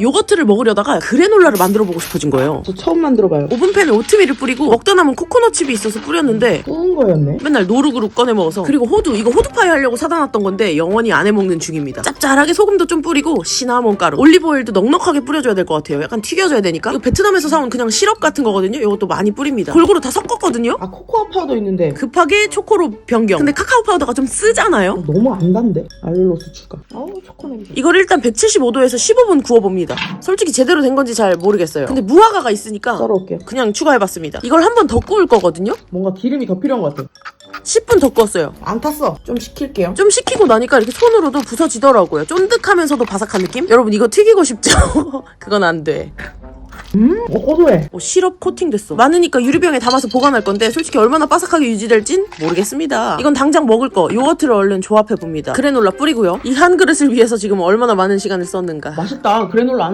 요거트를 먹으려다가 그래놀라를 만들어 보고 싶어진 거예요. 저 처음 만들어봐요. 오븐팬에 오트밀을 뿌리고 먹다 남은 코코넛 칩이 있어서 뿌렸는데 구운 거였네. 맨날 노루그룹 꺼내 먹어서 그리고 호두 이거 호두파이 하려고 사다 놨던 건데 영원히 안 해먹는 중입니다 짭짤하게 소금도 좀 뿌리고 시나몬 가루 올리브오일도 넉넉하게 뿌려줘야 될 것 같아요 약간 튀겨줘야 되니까 이거 베트남에서 사온 그냥 시럽 같은 거거든요 이것도 많이 뿌립니다 골고루 다 섞었거든요 아 코코아 파우더 있는데 급하게 초코로 변경 근데 카카오 파우더가 좀 쓰잖아요 어, 너무 안 단데? 알룰로스 추가. 아우 초코 냄새. 이걸 일단 175도에서 15분 구워봅 니다 솔직히 제대로 된 건지 잘 모르겠어요 근데 무화과가 있으니까 썰어올게요. 그냥 추가해봤습니다 이걸 한 번 더 구울 거거든요 뭔가 기름이 더 필요한 것 같아. 10분 더 구웠어요 안 탔어. 좀 식힐게요. 좀 식히고 나니까 이렇게 손으로도 부서지더라고요. 쫀득하면서도 바삭한 느낌? 여러분 이거 튀기고 싶죠? 그건 안 돼. 음? 어, 고소해. 어, 시럽 코팅 됐어. 많으니까 유리병에 담아서 보관할 건데 솔직히 얼마나 바삭하게 유지될진 모르겠습니다. 이건 당장 먹을 거. 요거트를 얼른 조합해 봅니다. 그래놀라 뿌리고요. 이 한 그릇을 위해서 지금 얼마나 많은 시간을 썼는가. 맛있다. 그래놀라 안